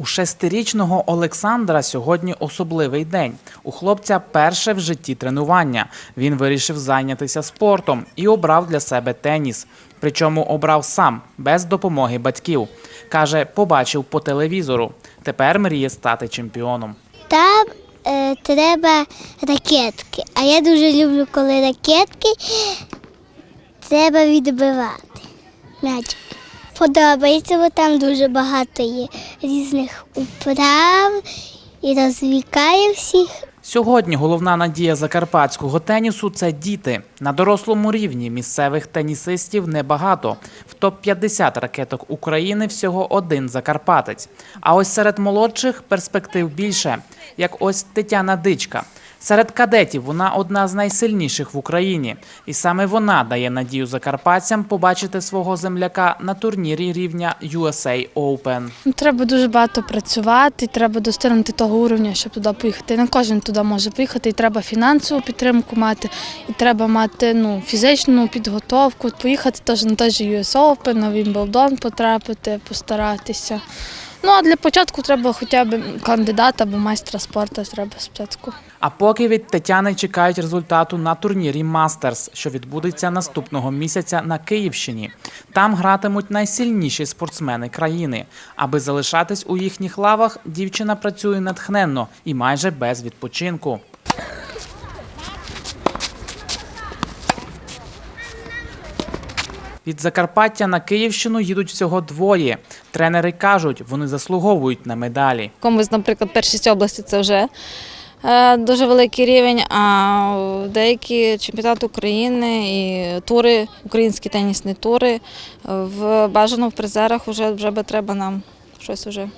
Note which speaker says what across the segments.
Speaker 1: У шестирічного Олександра сьогодні особливий день. У хлопця перше в житті тренування. Він вирішив зайнятися спортом і обрав для себе теніс. Причому обрав сам, без допомоги батьків. Каже, побачив по телевізору. Тепер мріє стати чемпіоном.
Speaker 2: Там е, треба ракетки. А я дуже люблю, коли ракетки треба відбивати. М'ячик. Подобається, бо там дуже багато є різних управ і розвікає всіх.
Speaker 1: Сьогодні головна надія закарпатського тенісу це діти. На дорослому рівні місцевих тенісистів небагато. В топ-50 ракеток України всього один закарпатець. А ось серед молодших перспектив більше, як ось Тетяна Дичка. Серед кадетів вона одна з найсильніших в Україні, і саме вона дає надію закарпатцям побачити свого земляка на турнірі рівня USA Open.
Speaker 3: Ну, Треба дуже багато працювати, треба достигнути того уровня, щоб туди поїхати. Не кожен туди може поїхати, і треба фінансову підтримку мати, і треба мати ну, фізичну підготовку. Поїхати теж на той же US Open, на Вімблдон потрапити, постаратися. Ну а для початку треба хоча б кандидата або майстра спорту треба спочатку.
Speaker 1: А поки від Тетяни чекають результату на турнірі Мастерс, що відбудеться наступного місяця на Київщині. Там гратимуть найсильніші спортсмени країни. Аби залишатись у їхніх лавах, дівчина працює натхненно і майже без відпочинку. Від Закарпаття на Київщину їдуть всього двоє. Тренери кажуть, вони заслуговують на медалі.
Speaker 4: Комусь, наприклад, першість області це вже е, дуже великий рівень, а деякі чемпіонати України і тури, українські тенісні тури е, в бажано в призерах вже, вже би треба нам щось вже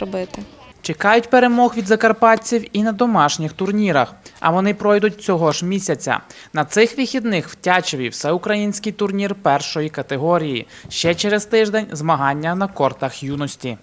Speaker 4: робити.
Speaker 1: Чекають перемог від закарпатців і на домашніх турнірах. А вони пройдуть цього ж місяця. На цих вихідних в Тячеві всеукраїнський турнір першої категорії. Ще через тиждень змагання на кортах юності.